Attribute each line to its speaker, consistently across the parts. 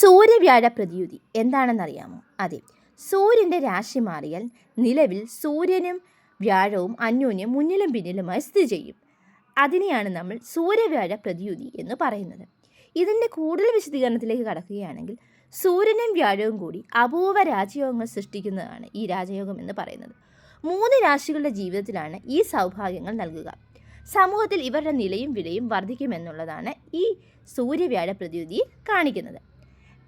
Speaker 1: സൂര്യവ്യാഴ പ്രതിയുതി എന്താണെന്നറിയാമോ? അതെ സൂര്യന്റെ രാശി മാറിയാൽ നിലവിൽ സൂര്യനും വ്യാഴവും അന്യോന്യം മുന്നിലും പിന്നിലുമായി സ്ഥിതി ചെയ്യും. അതിനെയാണ് നമ്മൾ സൂര്യവ്യാഴ പ്രതിയുതി എന്ന് പറയുന്നത്. ഇതിന്റെ കൂടുതൽ വിശദീകരണത്തിലേക്ക് കടക്കുകയാണെങ്കിൽ സൂര്യനും വ്യാഴവും കൂടി അപൂർവ രാജയോഗങ്ങൾ സൃഷ്ടിക്കുന്നതാണ് ഈ രാജയോഗം എന്ന് പറയുന്നത്. മൂന്ന് രാശികളുടെ ജീവിതത്തിലാണ് ഈ സൗഭാഗ്യങ്ങൾ നൽകുക. സമൂഹത്തിൽ ഇവരുടെ നിലയും വിലയും വർദ്ധിക്കുമെന്നുള്ളതാണ് ഈ സൂര്യവ്യാഴ പ്രതിയുതി കാണിക്കുന്നത്.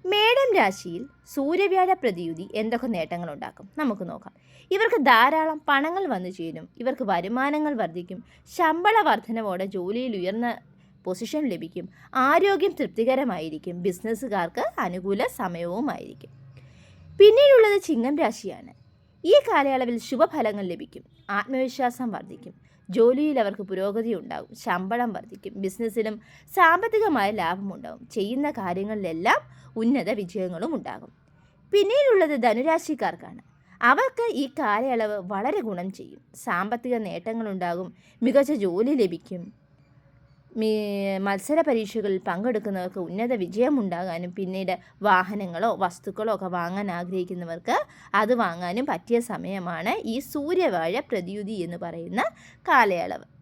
Speaker 1: മേടം രാശിയിൽ സൂര്യവ്യാഴ പ്രതിയുതി എന്തൊക്കെ നേട്ടങ്ങൾ ഉണ്ടാക്കും നമുക്ക് നോക്കാം. ഇവർക്ക് ധാരാളം പണങ്ങൾ വന്നു ചേരും. ഇവർക്ക് വരുമാനങ്ങൾ വർദ്ധിക്കും. ശമ്പള വർധനവോടെ ജോലിയിൽ ഉയർന്ന പൊസിഷൻ ലഭിക്കും. ആരോഗ്യം തൃപ്തികരമായിരിക്കും. ബിസിനസ്സുകാർക്ക് അനുകൂല സമയവുമായിരിക്കും. പിന്നീടുള്ളത് ചിങ്ങം രാശിയാണ്. ഈ കാലയളവിൽ ശുഭഫലങ്ങൾ ലഭിക്കും. ആത്മവിശ്വാസം വർദ്ധിക്കും. ജോലിയിൽ അവർക്ക് പുരോഗതി ഉണ്ടാകും. ശമ്പളം വർദ്ധിക്കും. ബിസിനസ്സിലും സാമ്പത്തികമായ ലാഭമുണ്ടാകും ചെയ്യുന്ന കാര്യങ്ങളിലെല്ലാം ഉന്നത വിജയങ്ങളും ഉണ്ടാകും. പിന്നീടുള്ളത് ധനുരാശിക്കാർക്കാണ്. അവർക്ക് ഈ കാലയളവ് വളരെ ഗുണം ചെയ്യും. സാമ്പത്തിക നേട്ടങ്ങളുണ്ടാകും മികച്ച ജോലി ലഭിക്കും. മത്സര പരീക്ഷകളിൽ പങ്കെടുക്കുന്നവർക്ക് ഉന്നത വിജയമുണ്ടാകാനും പിന്നീട് വാഹനങ്ങളോ വസ്തുക്കളോ ഒക്കെ വാങ്ങാൻ ആഗ്രഹിക്കുന്നവർക്ക് അത് വാങ്ങാനും പറ്റിയ സമയമാണ് ഈ സൂര്യവാഴ പ്രതിയുതി എന്ന് പറയുന്ന കാലയളവ്.